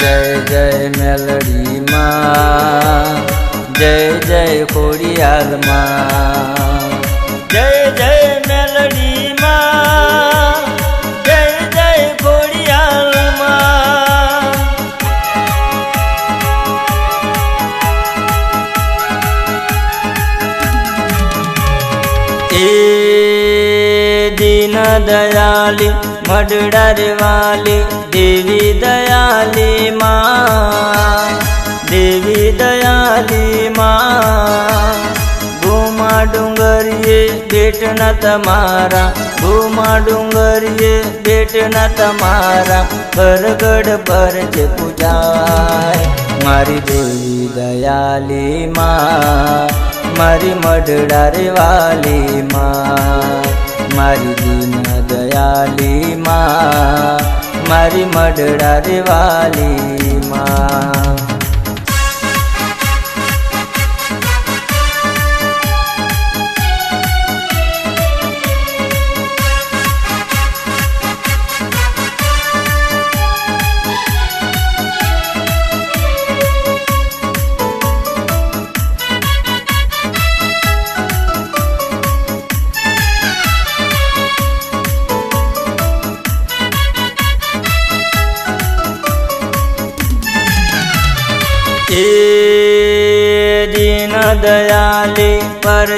જય જય મેલડીમાં જય જય ખોડિયાલમાં જય જય મેલડીમાં જય જય ખોડિયાલમાં એ દીન દયાલી મડડાર વાલી, દેવી દયાલી માં, દેવી દયાલી માં. ગુમા ડુંગરીએ બેટના તમારા, ગુમા ડુંગરીએ બેટના તમારા. બરગડ પર જ પૂજાય, મારી દેવી દયાલી માં, મારી મઢડારે વાલી માં. મારી દીન દયાલી માં મારી મડડા વાલી માં એ દીન દયાલી પર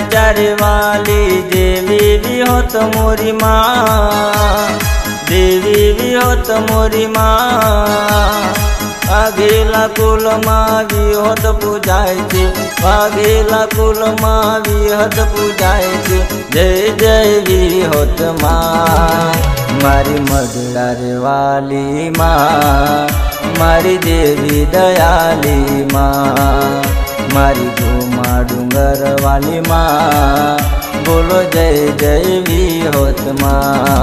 વાલી, દેવી વિહોત મોરી માં, દેવી વિહોત મોરી માં. વાઘેલા કુલમાં વિહોત પૂજાય છે, વાઘેલા કુલમાં વિહત પૂજાય છે. જય જય વિહોતમાં, મારી મઢડાર વાલી માં મારી દેવી દયાલી માં મારી ધુમા ડુંગર વાલી માં બોલો જય જય વિહોતમાં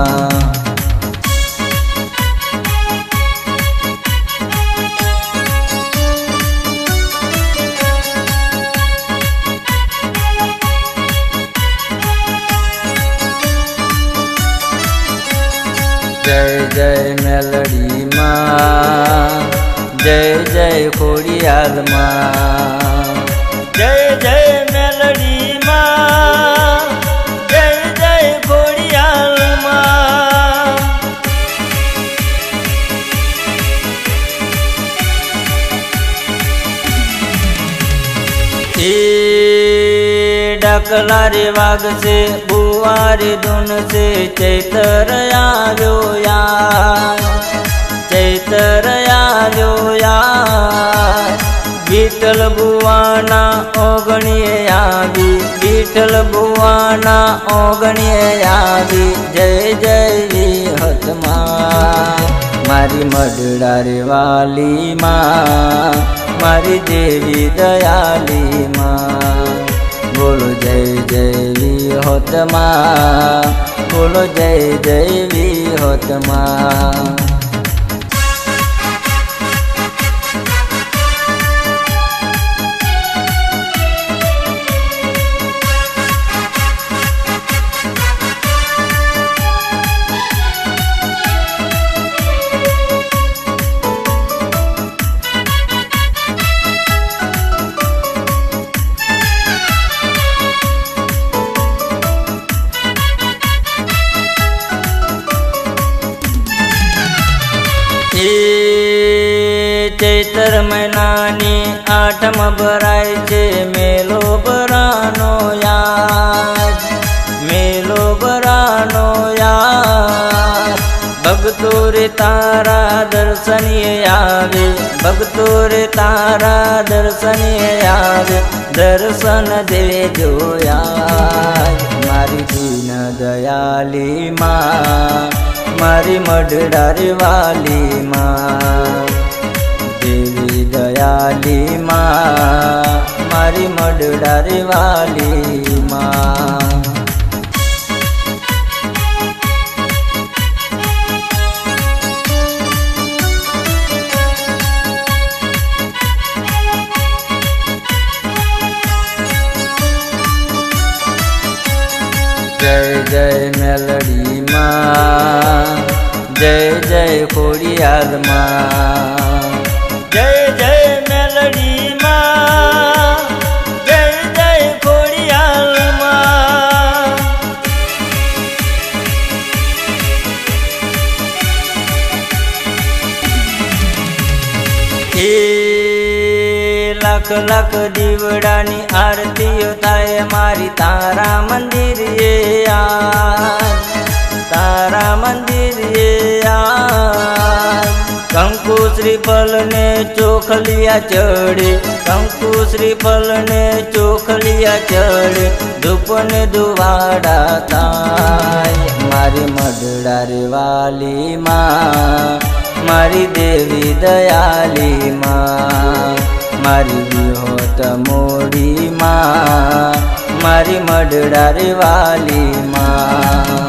જય જય મેલડીમાં જય ખોડિયાલમાં જય જય મેલડીમાં. જય જય ખોડિયાલમાં ડકલા રે વાગશે બુવારી ધૂન છે ચૈતર આવ્યો યાર. ચૈતર આવ્યો વિઠ્ઠલ બુવાના ઓગણીએ આવી વિઠ્ઠલ ભુવાના ઓગણીએ આવી જય જય વિહતમાં મારી મડડારી વાલી માં મારી દેવી દયાલી માં બોલો જય જય વિહોતમાં બોલો જય જય વિહોતમાં ચૈતર મહિનાની આઠમ ભરાય છે મેલો ભરાનો યાદ. મેલો ભરાનો યાદ. ભક્તો રે તારા દર્શનીય આવે ભક્તો રે તારા દર્શનીય આવે દર્શન દેજો યાદ મારી દીન દયાલી માં, મારી મઢડારી વાલી માં. દયાલી માં મારી મડડારી વાલી માં જય જય મેલડીમાં જય જય ખોડિયારમાં. લાખ દીવડાની આરતીઓ થાય. મારી તારા મંદિરે આ તારા મંદિર એ કંકુ શ્રીફળ ને ચોખલિયા ચડે. કંકુ પલને ને ચોખલિયા ચડે. ધૂપ ને દુવાડા થાય. મારી મઢડારી વાલી મારી દેવી દયાલી માં મારી વિહોત મોડી માં મારી મડડારી વાલી માં